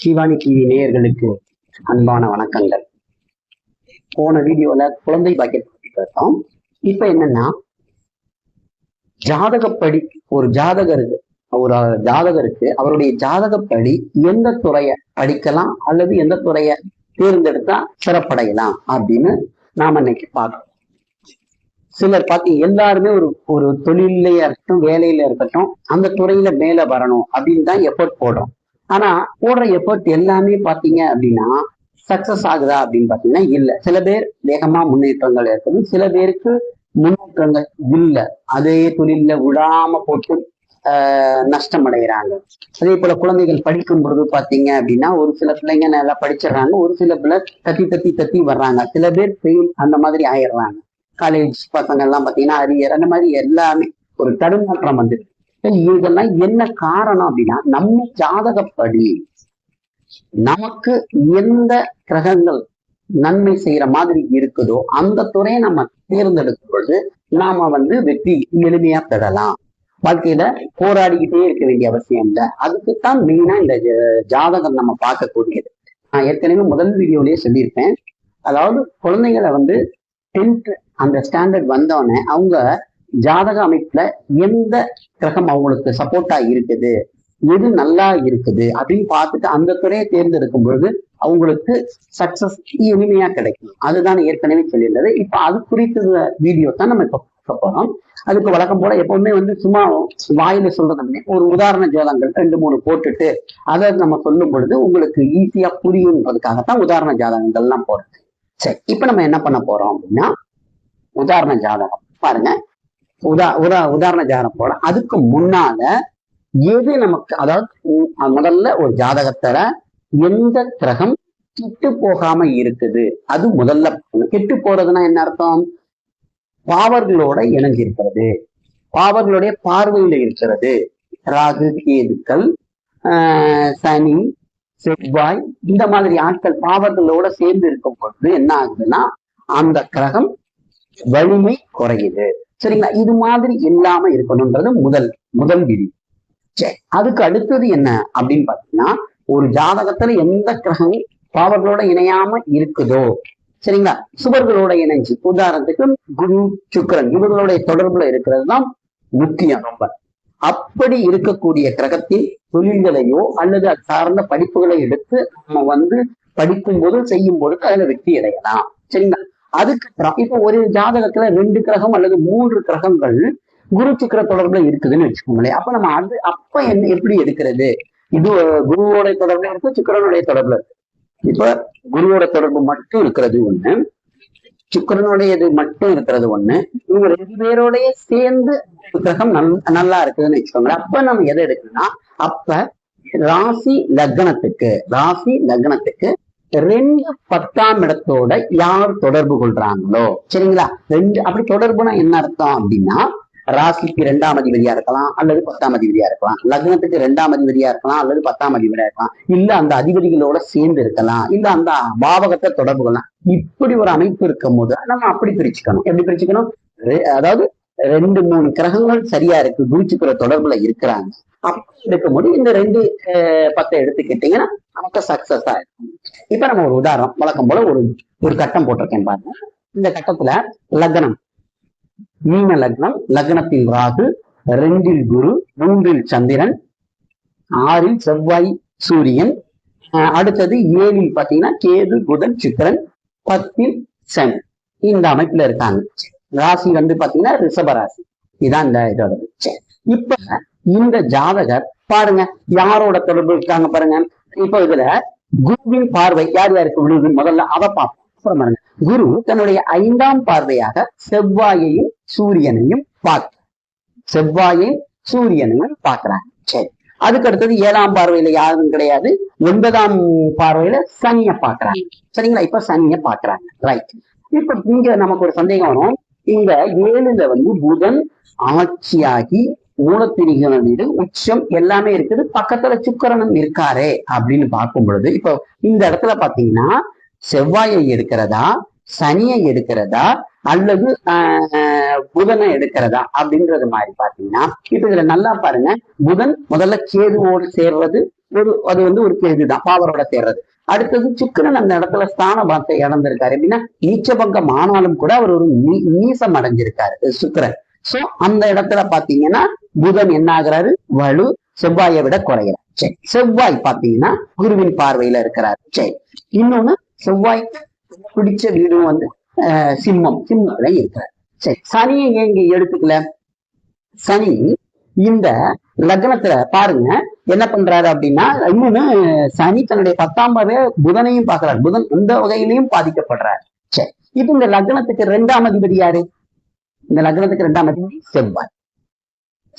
Shivani TV நேயர்களுக்கு அன்பான வணக்கங்கள். போன வீடியோல குழந்தை பாக்கியத்தை பார்த்தோம் இப்ப என்னன்னா ஜாதகப்படி ஒரு ஜாதகருக்கு ஒரு ஜாதகருக்கு அவருடைய ஜாதகப்படி எந்த துறையை படிக்கலாம் அல்லது எந்த துறையை தேர்ந்தெடுத்தா சிறப்படையலாம் அப்படின்னு நாம இன்னைக்கு பார்க்கணும் சிலர் பார்த்து எல்லாருமே ஒரு ஒரு தொழிலையா இருக்கட்டும் வேலையில இருக்கட்டும் அந்த துறையில மேல வரணும் அப்படின்னு தான் எஃபர்ட் போடுறோம். ஆனா போடுற எஃபர்ட் எல்லாமே பாத்தீங்க அப்படின்னா சக்சஸ் ஆகுதா அப்படின்னு பாத்தீங்கன்னா இல்ல. சில பேர் வேகமா முன்னேற்றங்கள் ஏற்படும். சில பேருக்கு முன்னேற்றங்கள் இல்ல. அதே தொழில விடாம போட்டு ஆஹ் நஷ்டம் அடைகிறாங்க அதே போல குழந்தைகள் படிக்கும் பொழுது பாத்தீங்க அப்படின்னா ஒரு சில பிள்ளைங்க நல்லா படிச்சிடுறாங்க. ஒரு சில பிள்ளை தத்தி தத்தி தத்தி வர்றாங்க. சில பேர் ஃபெயில் அந்த மாதிரி ஆயிடுறாங்க. காலேஜ் பசங்க எல்லாம் பாத்தீங்கன்னா அரியர் அந்த மாதிரி எல்லாமே ஒரு தடுமாற்றம் வந்துருக்கு இதெல்லாம் என்ன காரணம் அப்படின்னா நம்ம ஜாதகப்படி நமக்கு எந்த கிரகங்கள் நன்மை செய்யற மாதிரி இருக்குதோ அந்த துறையை நம்ம தேர்ந்தெடுக்கும் பொழுது நாம வந்து வெற்றி எளிமையா பெறலாம். வாழ்க்கையில போராடிக்கிட்டே இருக்க வேண்டிய அவசியம் இல்லை. அதுக்குத்தான் மெயினா இந்த ஜாதகம் நம்ம பார்க்கக்கூடியது. நான் ஏற்கனவே முதல் வீடியோலயே சொல்லியிருப்பேன். அதாவது குழந்தைகளை வந்து டென்த் அந்த ஸ்டாண்டர்ட் வந்தோடனே அவங்க ஜாதக அமைப்புல எந்த கிரகம் அவங்களுக்கு சப்போர்ட்டா இருக்குது? எது நல்லா இருக்குது? அப்படின்னு பார்த்துட்டு அந்த துறையை தேர்ந்தெடுக்கும் பொழுது அவங்களுக்கு சக்சஸ் எளிமையா கிடைக்கும். அதுதான் ஏற்கனவே சொல்லியிருந்தது. இப்ப அது குறித்த வீடியோ தான் நம்ம இப்போ போறோம். அதுக்கு வழக்கம் போல எப்பவுமே வந்து சும்மா வாயில சொல்றது ஒரு உதாரண ஜாதகங்கள் ரெண்டு மூணு போட்டுட்டு அதை நம்ம சொல்லும் பொழுது உங்களுக்கு ஈஸியா புரியுன்றதுக்காகத்தான் உதாரண ஜாதகங்கள்லாம் போடுறது சரி இப்ப நம்ம என்ன பண்ண போறோம் அப்படின்னா உதாரண ஜாதகம். பாருங்க உதா உதா உதாரண ஜாதகம் போட அதுக்கு முன்னால எது நமக்கு அதாவது உ- முதல்ல ஒரு ஜாதகத்துல எந்த கிரகம் கெட்டு போகாம இருக்குது? அது முதல்ல கெட்டு போறதுன்னா என்ன அர்த்தம்? பாவர்களோட இணைஞ்சிருக்கிறது. பாவர்களுடைய பார்வையில இருக்கிறது. ராகு கேதுக்கள் ஆஹ் சனி செவ்வாய் இந்த மாதிரி ஆட்கள் பாவர்களோட சேர்ந்து இருக்கும் பொழுது என்ன ஆகுதுன்னா அந்த கிரகம் வலிமை குறையுது. சரிங்களா? இது மாதிரி இல்லாம இருக்கணும்ன்றது முதல் முதல் விதி. சரி அதுக்கு அடுத்தது என்ன அப்படின்னு பாத்தீங்கன்னா ஒரு ஜாதகத்துல எந்த கிரகம் பாவர்களோட இணையாம இருக்குதோ சரிங்களா? சுவர்களோட இணைஞ்சு உதாரணத்துக்கு குரு சுக்கரன் இவர்களுடைய தொடர்புல இருக்கிறது தான் முக்கியம் ரொம்ப அப்படி இருக்கக்கூடிய கிரகத்தின் தொழில்களையோ அல்லது அது சார்ந்த படிப்புகளை எடுத்து நம்ம வந்து படிக்கும் போது செய்யும் போது அதுல வெற்றி அடையலாம். சரிங்களா? அதுக்கு இப்ப ஒரு ஜாதகத்துல ரெண்டு கிரகம் அல்லது மூன்று கிரகங்கள் குரு சக்கர தொடர்புல இருக்குதுன்னு வச்சுக்கோங்களேன். அப்ப நம்ம அது அப்ப என்ன எப்படி எடுக்கிறது? இது குருவோட தொடர்புல இருக்கு சுக்கரனுடைய தொடர்புல இருக்கு. இப்ப குருவோட தொடர்பு மட்டும் இருக்கிறது ஒண்ணு சுக்கிரனுடையது மட்டும் இருக்கிறது ஒண்ணு. இவங்க ரெண்டு பேரோடைய சேர்ந்து கிரகம் நல் நல்லா இருக்குதுன்னு வச்சுக்கோங்களேன். அப்ப நம்ம எதை எடுக்கணும்னா அப்ப ராசி லக்னத்துக்கு ராசி லக்னத்துக்கு ரெண்டு பத்தாம் இடத்தோட யார் தொடர்பு கொள்றாங்களோ? சரிங்களா? ரெண்டு அப்படி தொடர்புனா என்ன அர்த்தம் அப்படின்னா ராசிக்கு ரெண்டாம் அதிபதியா இருக்கலாம் அல்லது பத்தாம் அதிபதியா இருக்கலாம். லக்னத்துக்கு ரெண்டாம் அதிபதியா இருக்கலாம் அல்லது பத்தாம் அதிபதியா இருக்கலாம். இல்ல அந்த அதிபதிகளோட சேர்ந்து இருக்கலாம். இல்ல அந்த பாவகத்தை தொடர்பு கொள்ளலாம். இப்படி ஒரு அமைப்பு இருக்கும் போது நம்ம அப்படி பிரிச்சுக்கணும். எப்படி பிரிச்சுக்கணும்? அதாவது ரெண்டு மூணு கிரகங்கள் சரியா இருக்கு. குருச்சுக்கிற தொடர்புல இருக்கிறாங்க. அப்படி இருக்கும்போது இந்த ரெண்டு பத்தை எடுத்துக்கிட்டீங்கன்னா நமக்கு சக்சஸ் ஆயிருக்கும் இப்ப நம்ம ஒரு உதாரணம் வழக்கம் போல ஒரு ஒரு கட்டம் போட்டிருக்கேன் பாருங்க. இந்த கட்டத்துல லக்னம். மீன லக்னம். லக்னத்தில் ராகு ரெண்டில் குரு மூன்றில் சந்திரன் ஆறில் செவ்வாய் சூரியன் அஹ் அடுத்தது ஏழில் பாத்தீங்கன்னா கேது புதன் சித்திரன் பத்தில் சன். இந்த அமைப்புல இருக்காங்க. ராசி வந்து பாத்தீங்கன்னா ரிஷப ராசி. இதான் இந்த இதோட சரி. இப்ப இந்த ஜாதகர் பாருங்க யாரோட தொடர்பு இருக்காங்க பாருங்க. இப்ப இதுல குருவின் பார்வை யார் யாருக்கு விழுது முதல்ல அதை பார்ப்போம். அப்புறம் பாருங்க. குரு தன்னுடைய ஐந்தாம் பார்வையாக செவ்வாயையும் சூரியனையும் பார்க்க செவ்வாயையும் சூரியனையும் பார்க்கறாங்க சரி. அதுக்கு அடுத்தது ஏழாம் பார்வையில யாரும் கிடையாது. ஒன்பதாம் பார்வையில சனிய பாக்குறாங்க சரிங்களா? இப்ப சனிய பாக்குறாங்க ரைட் இப்ப இங்க நமக்கு ஒரு சந்தேகம் வரும். இந்த ஏழுல வந்து புதன் ஆட்சியாகி மூலத்திரிகன வீடு உச்சம் எல்லாமே இருக்குது. பக்கத்துல சுக்கரனும் இருக்காரே அப்படின்னு பார்க்கும் பொழுது இப்போ இந்த இடத்துல பாத்தீங்கன்னா செவ்வாயை எடுக்கிறதா சனியை எடுக்கிறதா அல்லது ஆஹ், புதனை எடுக்கிறதா அப்படின்றது மாதிரி பாத்தீங்கன்னா இப்ப இதுல நல்லா பாருங்க. புதன் முதல்ல கேதுவோடு சேர்றது ஒரு அது வந்து ஒரு கேதுதான் பாவரோட சேர்றது. அடுத்தது சுக்கிரன் அந்த இடத்துல ஸ்தான பாத்தை இழந்திருக்காரு. எப்படின்னா நீச்சபங்கம் ஆனாலும் கூட அவர் ஒரு நீசம் அடைஞ்சிருக்காரு சுக்கிரன். சோ அந்த இடத்துல பாத்தீங்கன்னா புதன் என்ன ஆகுறாரு? வலு செவ்வாயை விட குறைகிறார் சரி செவ்வாய் பாத்தீங்கன்னா குருவின் பார்வையில இருக்கிறார். சரி இன்னொன்னு செவ்வாய் பிடிச்ச வீடும் வந்து ஆஹ், சிம்மம் சிம்மத்துல இருக்கிறார். சரி சனியை எங்க எடுத்துக்கல? சனி இந்த லக்னத்துல பாருங்க என்ன பண்றாரு அப்படின்னா இன்னொன்னு சனி தன்னுடைய பத்தாம் பாவே புதனையும் பார்க்கிறார். புதன் இந்த வகையிலையும் பாதிக்கப்படுறார். சரி. இப்ப இந்த லக்னத்துக்கு ரெண்டாம் அதிபதி யாரு? இந்த லக்னத்துக்கு ரெண்டாம் அதிபதி செவ்வாய்.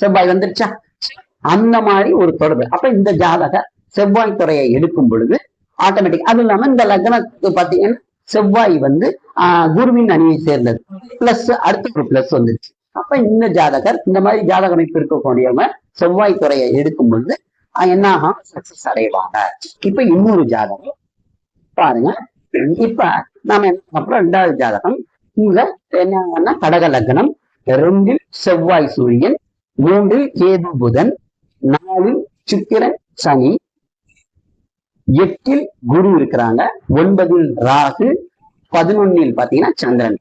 செவ்வாய் வந்துருச்சா? அந்த மாதிரி ஒரு தொடர்பு. அப்ப இந்த ஜாதக செவ்வாய் துறையை எடுக்கும் பொழுது ஆட்டோமேட்டிக் அது இல்லாம இந்த லக்னத்துக்கு பாத்தீங்கன்னா செவ்வாய் வந்து ஆஹ், குருவின் அணியை சேர்ந்தது. பிளஸ் அடுத்த ஒரு பிளஸ் வந்துருச்சு. அப்ப இந்த ஜாதகர் இந்த மாதிரி ஜாதக அமைப்பு இருக்கக்கூடியவங்க செவ்வாய் துறையை எடுக்கும் பொழுது என்ன ஆகும்? சக்சஸ் அடைவாங்க. இப்ப இன்னொரு ஜாதகம். பாருங்க. இப்ப நாம என்ன அப்புறம் ரெண்டாவது ஜாதகம். இங்க என்ன கடக லக்னம். ரெண்டில் செவ்வாய் சூரியன். மூன்றில் கேது புதன். நாலில் சுக்கிரன் சனி. எட்டில் குரு இருக்கிறாங்க. ஒன்பதில் ராகு. பதினொன்னில் பாத்தீங்கன்னா சந்திரன்.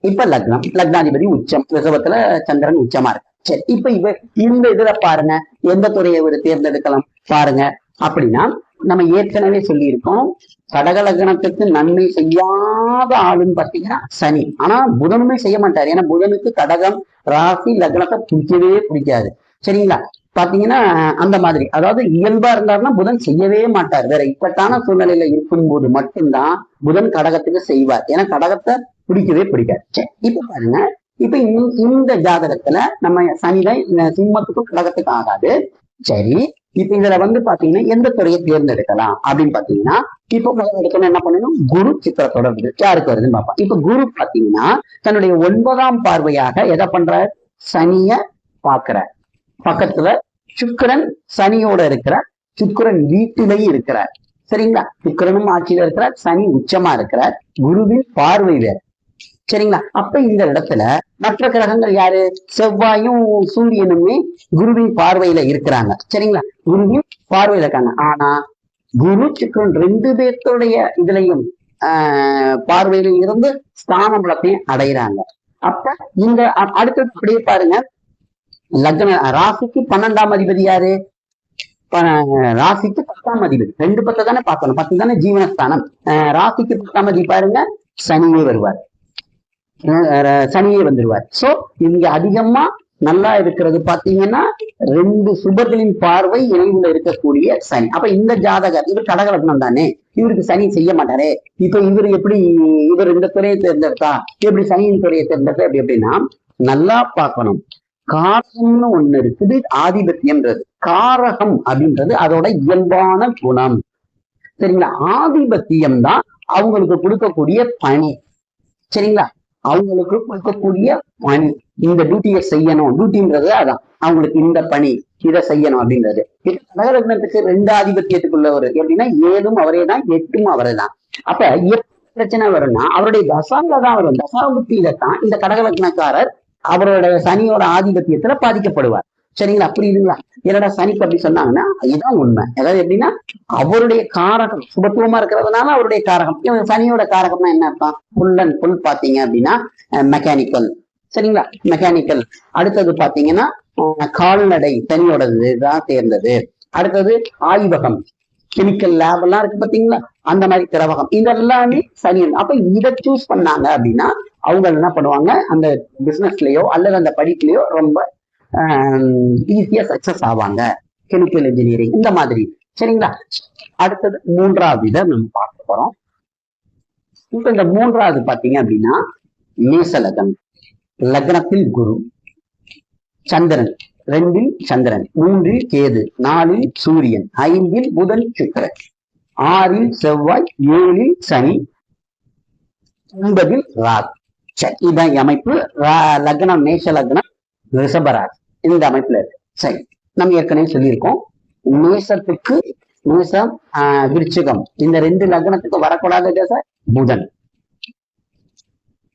இப்ப லக்னம். லக்னாதிபதி உச்சம். ரிசவத்துல சந்திரன் உச்சமா இருக்கு. சரி இப்ப இவ இந்த இதுல பாருங்க எந்த துறையை இவர் தேர்ந்தெடுக்கலாம் பாருங்க. அப்படின்னா நம்ம ஏற்கனவே சொல்லியிருக்கோம் கடக லக்னத்துக்கு நன்மை செய்யாத ஆளுன்னு பாத்தீங்கன்னா சனி. ஆனா புதனுமே செய்ய மாட்டாரு. ஏன்னா புதனுக்கு கடகம் ராசி லக்னத்தை பிடிக்கவே பிடிக்காது. சரிங்களா? பாத்தீங்கன்னா அந்த மாதிரி. அதாவது இயல்பா இருந்தாருன்னா புதன் செய்யவே மாட்டார். வேற இப்பட்டான சூழ்நிலையில இருக்கும்போது மட்டும்தான் புதன் கடகத்துக்கு செய்வார். ஏன்னா கடகத்தை பிடிக்கவே பிடிக்காது. இப்ப பாருங்க இப்ப இந்த- இந்த ஜாதகத்துல நம்ம சனில சிம்மத்துக்கும் கடகத்துக்கும் ஆகாது. சரி இப்ப இதுல வந்து பாத்தீங்கன்னா எந்த துறையை தேர்ந்தெடுக்கலாம் அப்படின்னு பாத்தீங்கன்னா இப்ப எடுக்கணும் என்ன பண்ணணும்? குரு சித்திர தொடர்பு யாருக்கு வருதுன்னு பார்ப்போம். இப்ப குரு பாத்தீங்கன்னா தன்னுடைய ஒன்பதாம் பார்வையாக எதை பண்ற சனிய பாக்குற பக்கத்துல சுக்கிரன் சனியோட இருக்கிற சுக்கிரன் வீட்டிலேயே இருக்கிறார். சரிங்களா? சுக்கிரனும் ஆட்சியில இருக்கிறார். சனி உச்சமா இருக்கிறார். குருவின் பார்வை வேறு சரிங்களா? அப்ப இந்த இடத்துல மற்ற கிரகங்கள் யாரு? செவ்வாயும் சூரியனுமே குருவின் பார்வையில இருக்கிறாங்க. சரிங்களா? குருவின் பார்வையில இருக்காங்க. ஆனா குரு சுக்கரன் ரெண்டு பேர்த்துடைய இதுலயும் ஆஹ் பார்வையில இருந்து ஸ்தான பலத்தையும் அடையிறாங்க. அப்ப இந்த அடுத்தது அப்படியே பாருங்க. லக்ன ராசிக்கு பன்னெண்டாம் அதிபதி யாரு? ப- ராசிக்கு பத்தாம் அதிபதி. ரெண்டு பத்தை தானே பார்க்கணும். பத்து தானே ஜீவனஸ்தானம். ஆஹ் ராசிக்கு பத்தாம் அதிபதி பாருங்க. சனியே வருவார். சனியே வந்துடுவார் சோ இங்க அதிகமா நல்லா இருக்கிறது பாத்தீங்கன்னா ரெண்டு சுபர்களின் பார்வை இணைவுல இருக்கக்கூடிய சனி. அப்ப இந்த ஜாதகர் இவர் கடகலக்னம் தானே? இவருக்கு சனி செய்ய மாட்டாரே. இப்ப இவர் எப்படி இவர் இந்த துறையை தேர்ந்தெடுத்தா? எப்படி சனியின் துறையை தேர்ந்தெடுத்தா? அப்படி எப்படின்னா நல்லா பார்க்கணும். காரகம்னு ஒண்ணு இருக்குது ஆதிபத்தியம்ன்றது. காரகம் அப்படின்றது அதோட இயல்பான குணம். சரிங்களா? ஆதிபத்தியம் தான் அவங்களுக்கு கொடுக்கக்கூடிய பணி. சரிங்களா? அவங்களுக்கு கொடுக்கக்கூடிய பணி இந்த டியூட்டியை செய்யணும். டியூட்டின்றது அதான். அவங்களுக்கு இந்த பணி இதை செய்யணும் அப்படின்றது. இது ரெண்டு ரெண்டு ஆதிபத்தியத்துக்குள்ளவர் எப்படின்னா ஏழும் அவரே தான் எட்டும் அவரே தான். அப்ப எப்ப பிரச்சனை வரும்னா அவருடைய தசாங்க தான் வரும் தசாபுத்தியில தான் இந்த கடகரத்னக்காரர் அவரோட சனியோட ஆதிபத்தியத்துல பாதிக்கப்படுவார். சரிங்களா? புரியுதுங்களா என்னடா சனிக்கு அப்படி சொன்னாங்கன்னா இதுதான் உண்மை. அதாவது எப்படின்னா அவருடைய காரகம் சுபத்துவமா இருக்கிறதுனால அவருடைய காரகம். இவன் சனியோட காரகம்னா என்ன புல் அண்ட் புல் பாத்தீங்க அப்படின்னா மெக்கானிக்கல் சரிங்களா? மெக்கானிக்கல் அடுத்தது பாத்தீங்கன்னா கால்நடை சனியோடது தான் தேர்ந்தது அடுத்தது ஆய்வகம். கெமிக்கல் லேப் எல்லாம் இருக்கு பாத்தீங்களா அந்த மாதிரி திரவகம். இதெல்லாமே சனி அப்ப இதை சூஸ் பண்ணாங்க அப்படின்னா அவங்க என்ன பண்ணுவாங்க? அந்த பிசினஸ்லயோ அல்லது அந்த படிப்புலயோ ரொம்ப ஈஸியா சக்சஸ் ஆவாங்க. கெமிக்கல் இன்ஜினியரிங் இந்த மாதிரி. சரிங்களா? அடுத்தது மூன்றாவது இதை நம்ம பார்க்க போறோம். இப்ப இந்த மூன்றாவது பாத்தீங்க அப்படின்னா மேச லக்னம் லக்னத்தில் குரு சந்திரன். ரெண்டில் சந்திரன் மூன்றில் கேது நாலில் சூரியன் ஐந்தில் புதன் சுக்கிரன் ஆறில் செவ்வாய் ஏழில் சனி ஒன்பதில் ராகு. சரி இதான் அமைப்பு. லக்னம் மேஷ லக்னம் ரிஷபராசி இந்த அமைப்புல இருக்கு. சரி நம்ம ஏற்கனவே சொல்லியிருக்கோம். மேசத்துக்கு மேசம் ஆஹ், விருச்சிகம். இந்த ரெண்டு லக்னத்துக்கு வரக்கூடாத தேசம் புதன்.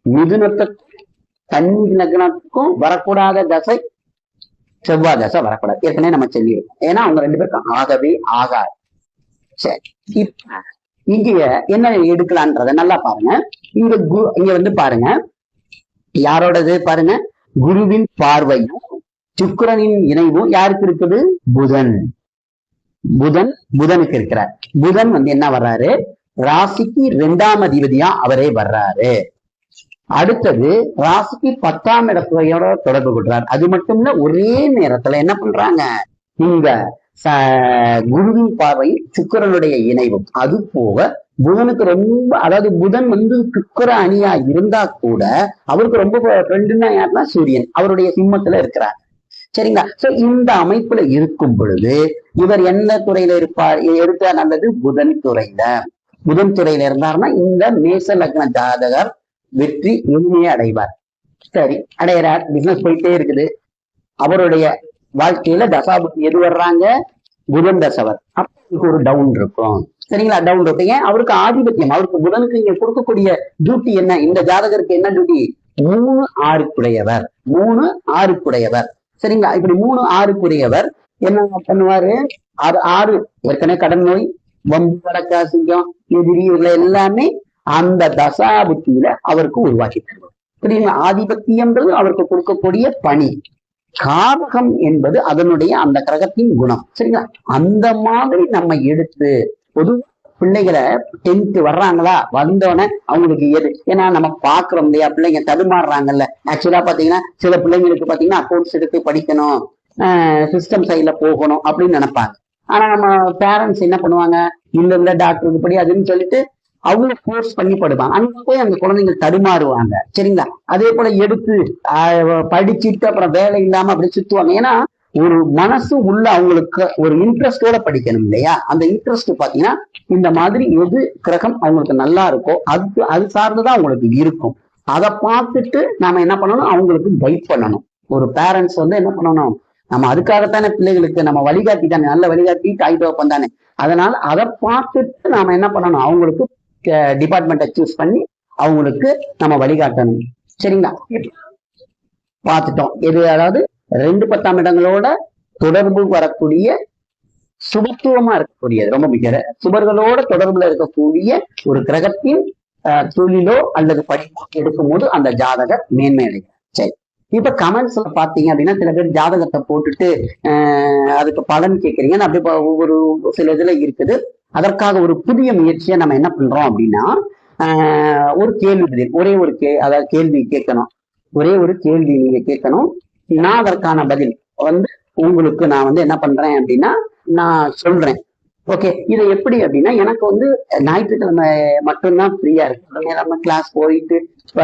மிதுனத்துக்கு கன்னி லக்னத்துக்கும் வரக்கூடாத தசை செவ்வாய் தசை வரக்கூடாது. ஏற்கனவே நம்ம சொல்லியிருக்கோம். ஏன்னா அவங்க ரெண்டு பேருக்கும் ஆகவே ஆகாது. சரி இப்ப இங்க என்ன எடுக்கலான்றத நல்லா பாருங்க. இங்க குரு இங்க வந்து பாருங்க. யாரோடது? பாருங்க. குருவின் பார்வையும் சுக்கிரனின் இணைவும் யாருக்கு இருக்குது? புதன். புதன் புதனுக்கு இருக்கிறார். புதன் வந்து என்ன வர்றாரு? ராசிக்கு இரண்டாம் அதிபதியா அவரே வர்றாரு. அடுத்தது ராசிக்கு பத்தாம் இடத்துலையோட தொடர்பு கொள்றார். அது மட்டும் இல்ல ஒரே நேரத்துல என்ன பண்றாங்க? இந்த குருவின் பார்வை சுக்கிரனுடைய இணைவும். அது போக புதனுக்கு ரொம்ப அதாவது புதன் வந்து சுக்கர அணியா இருந்தா கூட அவருக்கு ரொம்ப ஃப்ரெண்டுன்னா யாருன்னா சூரியன். அவருடைய சிம்மத்துல இருக்கிறார். சரிங்களா? சோ இந்த அமைப்புல இருக்கும் பொழுது இவர் எந்த துறையில இருப்பார்? எடுத்தா நல்லது புதன் துறையில. புதன் துறையில இருந்தாருன்னா இந்த மேச லக்ன ஜாதகர் வெற்றி உண்மையை அடைவார். சரி அடையிறார். பிசினஸ் போயிட்டே இருக்குது. அவருடைய வாழ்க்கையில தசாபுத்தி எது வர்றாங்க? புதன் தசவர் அப்ப ஒரு டவுன் இருக்கும். சரிங்களா? டவுன் இருக்கும். ஏன்? அவருக்கு ஆதிபத்தியம். அவருக்கு புதனுக்கு இங்க கொடுக்கக்கூடிய டியூட்டி என்ன? இந்த ஜாதகருக்கு என்ன டியூட்டி மூணு ஆறுக்குடையவர். மூணு ஆறுக்குடையவர். சரிங்களா? இப்படி மூணு ஆறுக்குரியவர் என்ன பண்ணுவாரு? ஆறு ஆறு ஏற்கனவே கடன் நோய் வம்பு வடக்காசிங்கம் எதிரி இவர்கள் எல்லாமே அந்த தசாபுத்தியில அவருக்கு உருவாக்கி தருவார். புரியுங்களா ஆதிபத்தியம்ன்றது அவருக்கு கொடுக்கக்கூடிய பணி. காரகம் என்பது அதனுடைய அந்த கிரகத்தின் குணம். சரிங்களா? அந்த மாதிரி நம்ம எடுத்து பொதுவாக பிள்ளைகளை டென்த் வர்றாங்களா? வந்தோடனே அவங்களுக்கு எது? ஏன்னா நம்ம பாக்குறோம் இல்லையா? பிள்ளைங்க தடுமாறுறாங்கல்ல. ஆக்சுவலா பாத்தீங்கன்னா சில பிள்ளைங்களுக்கு பாத்தீங்கன்னா அக்கௌண்ட்ஸ் எடுத்து படிக்கணும். சிஸ்டம் சைட்ல போகணும் அப்படின்னு நினைப்பாங்க. ஆனா நம்ம பேரண்ட்ஸ் என்ன பண்ணுவாங்க? இல்ல இல்ல டாக்டருக்கு படி அதுன்னு சொல்லிட்டு அவங்க ஃபோர்ஸ் பண்ணி படுவாங்க அங்க போய் அந்த குழந்தைங்க தடுமாறுவாங்க. சரிங்களா? அதே போல எடுத்து ஆஹ், படிச்சுட்டு அப்புறம் வேலை இல்லாம அப்படி சுத்துவாங்க. ஏன்னா ஒரு மனசு உள்ள அவங்களுக்கு ஒரு இன்ட்ரெஸ்டோட படிக்கணும் இல்லையா? அந்த இன்ட்ரெஸ்ட் பாத்தீங்கன்னா இந்த மாதிரி எது கிரகம் அவங்களுக்கு நல்லா இருக்கோ அதுக்கு அது சார்ந்துதான் அவங்களுக்கு இருக்கும். அதை பார்த்துட்டு நாம என்ன பண்ணணும்? அவங்களுக்கு கைட் பண்ணணும். ஒரு பேரண்ட்ஸ் வந்து என்ன பண்ணணும்? நம்ம அதுக்காகத்தானே பிள்ளைகளுக்கு நம்ம வழிகாட்டி தானே நல்ல வழிகாட்டி தகப்பன் தானே அதனால அதை பார்த்துட்டு நாம என்ன பண்ணணும்? அவங்களுக்கு டிபார்ட்மெண்ட்டை சூஸ் பண்ணி அவங்களுக்கு நம்ம வழிகாட்டணும். சரிங்களா? பார்த்துட்டோம். இது அதாவது ரெண்டு பத்தாம் இடங்களோட தொடர்பு வரக்கூடிய சுபத்துவமா இருக்கக்கூடியது. ரொம்ப முக்கியம். சுபர்களோட தொடர்புல இருக்கக்கூடிய ஒரு கிரகத்தின் தொழிலோ அல்லது படிப்போ எடுக்கும்போது அந்த ஜாதகர் மேன்மை அடைகிறார் சரி. இப்ப கமெண்ட்ஸ்ல பாத்தீங்க அப்படின்னா சில பேர் ஜாதகத்தை போட்டுட்டு அதுக்கு பலன் கேட்கறீங்க. அப்படி ஒவ்வொரு சில இதுல இருக்குது. அதற்காக ஒரு புதிய முயற்சியை நம்ம என்ன பண்றோம் அப்படின்னா ஆஹ் ஒரு கேள்வி பதில் ஒரே ஒரு கே அதாவது கேள்வி கேட்கணும். ஒரே ஒரு கேள்வி நீங்க கேட்கணும். நான் அதற்கான பதில். வந்து உங்களுக்கு நான் வந்து என்ன பண்றேன் அப்படின்னா நான் சொல்றேன். ஓகே இது எப்படி அப்படின்னா எனக்கு வந்து ஞாயிற்றுக்கிழமை மட்டும்தான் ஃப்ரீயா இருக்கு. நம்ம கிளாஸ் போயிட்டு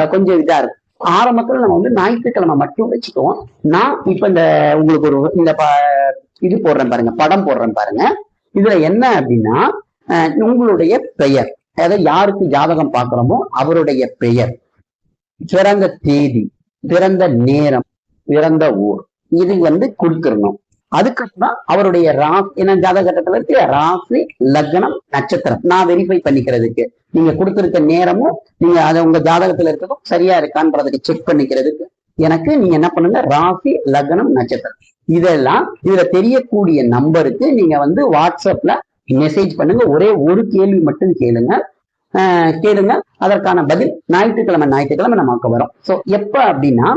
கொஞ்சம் இதா இருக்கும் ஆரம்பத்துல நம்ம வந்து ஞாயிற்றுக்கிழமை மட்டும் வச்சுக்குவோம். நான் இப்ப இந்த உங்களுக்கு ஒரு இந்த இது போடுறேன் பாருங்க படம் போடுறேன் பாருங்க. இதுல என்ன அப்படின்னா அஹ் உங்களுடைய பெயர். அதாவது யாருக்கு ஜாதகம் பாக்குறோமோ அவருடைய பெயர். பிறந்த தேதி பிறந்த நேரம் பிறந்த ஊர். இது வந்து கொடுக்கணும் அதுக்கப்புறம் அவருடைய ராசி என்ன கட்டத்துல இருக்கு? ராசி லக்னம் நட்சத்திரம். நான் வெரிஃபை பண்ணிக்கிறதுக்கு. நீங்க கொடுத்துருக்க நேரமும் நீங்க அதை உங்க ஜாதகத்துல இருக்கதும் சரியா இருக்கான்றதுக்கு செக் பண்ணிக்கிறதுக்கு எனக்கு நீங்க என்ன பண்ணுங்க? ராசி லக்னம் நட்சத்திரம். இதெல்லாம் இதுல தெரியக்கூடிய நம்பருக்கு நீங்க வந்து வாட்ஸ்அப்ல மெசேஜ் பண்ணுங்க. ஒரே ஒரு கேள்வி மட்டும் கேளுங்க. கேளுங்க. அதற்கான பதில் ஞாயிற்றுக்கிழமை ஞாயிற்றுக்கிழமை நமக்கு வரும். சோ எப்ப அப்படின்னா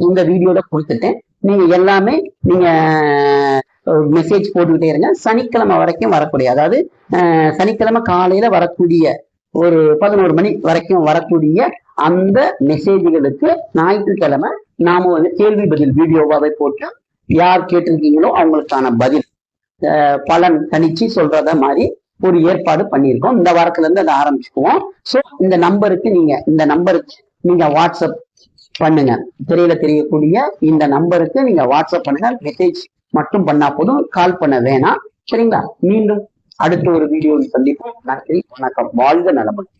இந்த வீடியோட கொடுத்துட்டேன் நீங்க எல்லாமே நீங்க மெசேஜ் போட்டுக்கிட்டே இருங்க. சனிக்கிழமை வரைக்கும் வரக்கூடிய அதாவது ஆஹ் சனிக்கிழமை காலையில வரக்கூடிய ஒரு பதினோரு மணி வரைக்கும் வரக்கூடிய அந்த மெசேஜ்களுக்கு ஞாயிற்றுக்கிழமை நாம வந்து கேள்வி பதில் வீடியோவாவே போட்டு யார் கேட்டிருக்கீங்களோ அவங்களுக்கான பதில் ஆஹ் பலன் கணிச்சு சொல்றத மாதிரி ஒரு ஏற்பாடு பண்ணியிருக்கோம். இந்த வாரத்துல இருந்து அதை ஆரம்பிச்சுக்குவோம். ஸோ இந்த நம்பருக்கு நீங்க இந்த நம்பருக்கு நீங்க வாட்ஸ்அப் பண்ணுங்க. திரையில தெரியக்கூடிய இந்த நம்பருக்கு நீங்க வாட்ஸ்அப் பண்ணுங்க மெசேஜ் மட்டும் பண்ணா போதும். கால் பண்ண வேணாம். சரிங்களா? மீண்டும் அடுத்த ஒரு வீடியோவில் சந்திப்போம். நன்றி வணக்கம். வாழ்க நலமுடன்